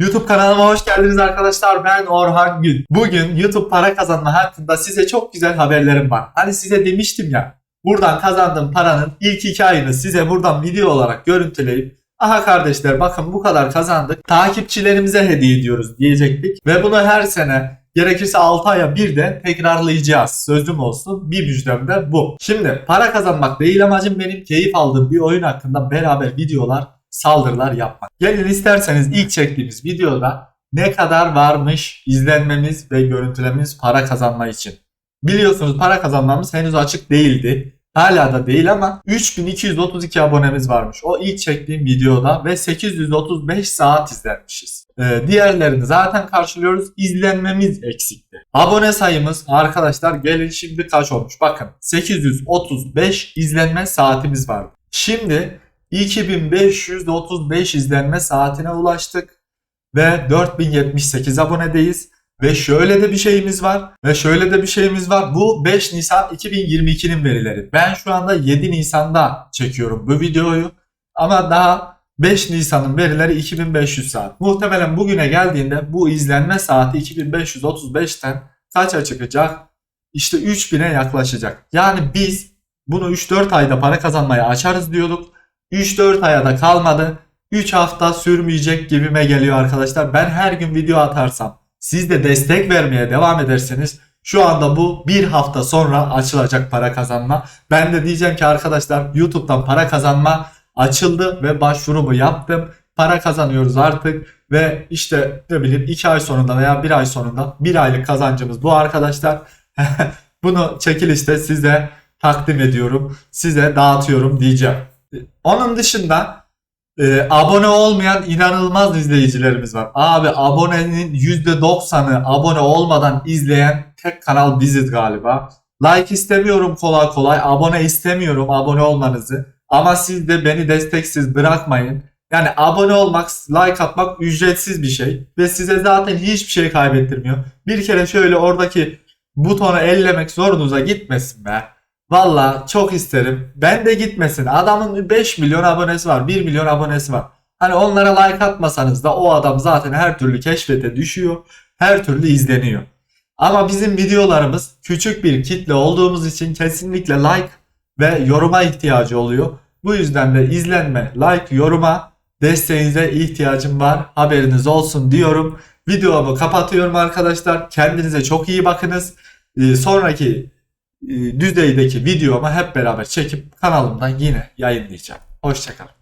YouTube kanalıma hoş geldiniz arkadaşlar. Ben Orhan Gül. Bugün YouTube para kazanma hakkında size çok güzel haberlerim var. Hani size demiştim ya. Buradan kazandığım paranın ilk iki ayını size buradan video olarak görüntüleyip aha kardeşler bakın bu kadar kazandık. Takipçilerimize hediye ediyoruz diyecektik. Ve bunu her sene gerekirse 6 aya bir de tekrarlayacağız. Sözüm olsun. Bir müjdem de bu. Şimdi para kazanmak değil amacım benim keyif aldığım bir oyun hakkında beraber videolar saldırılar yapmak. Gelin isterseniz ilk çektiğimiz videoda ne kadar varmış izlenmemiz ve görüntülememiz para kazanma için. Biliyorsunuz para kazanmamız henüz açık değildi. Hala da değil ama 3232 abonemiz varmış. O ilk çektiğim videoda ve 835 saat izlenmişiz. Ee, diğerlerini zaten karşılıyoruz. İzlenmemiz eksikti. Abone sayımız arkadaşlar gelin şimdi kaç olmuş? Bakın 835 izlenme saatimiz var. Şimdi 2535 izlenme saatine ulaştık ve 4078 abonedeyiz. Ve şöyle de bir şeyimiz var ve şöyle de bir şeyimiz var. Bu 5 Nisan 2022'nin verileri. Ben şu anda 7 Nisan'da çekiyorum bu videoyu. Ama daha 5 Nisan'ın verileri 2500 saat. Muhtemelen bugüne geldiğinde bu izlenme saati 2535'ten kaça çıkacak? İşte 3000'e yaklaşacak. Yani biz bunu 3-4 ayda para kazanmaya açarız diyorduk. 3-4 aya da kalmadı. 3 hafta sürmeyecek gibime geliyor arkadaşlar. Ben her gün video atarsam siz de destek vermeye devam ederseniz şu anda bu bir hafta sonra açılacak para kazanma. Ben de diyeceğim ki arkadaşlar YouTube'dan para kazanma açıldı ve başvurumu yaptım. Para kazanıyoruz artık ve işte ne bileyim 2 ay sonunda veya 1 ay sonunda 1 aylık kazancımız bu arkadaşlar. Bunu çekilişte size takdim ediyorum. Size dağıtıyorum diyeceğim. Onun dışında e, abone olmayan inanılmaz izleyicilerimiz var. Abi abonenin %90'ı abone olmadan izleyen tek kanal biziz galiba. Like istemiyorum kolay kolay. Abone istemiyorum abone olmanızı. Ama siz de beni desteksiz bırakmayın. Yani abone olmak, like atmak ücretsiz bir şey. Ve size zaten hiçbir şey kaybettirmiyor. Bir kere şöyle oradaki butonu ellemek zorunuza gitmesin be. Valla çok isterim. Ben de gitmesin. Adamın 5 milyon abonesi var. 1 milyon abonesi var. Hani onlara like atmasanız da o adam zaten her türlü keşfete düşüyor. Her türlü izleniyor. Ama bizim videolarımız küçük bir kitle olduğumuz için kesinlikle like ve yoruma ihtiyacı oluyor. Bu yüzden de izlenme, like, yoruma desteğinize ihtiyacım var. Haberiniz olsun diyorum. Videomu kapatıyorum arkadaşlar. Kendinize çok iyi bakınız. Ee, sonraki düzeydeki videomu hep beraber çekip kanalımdan yine yayınlayacağım. Hoşçakalın.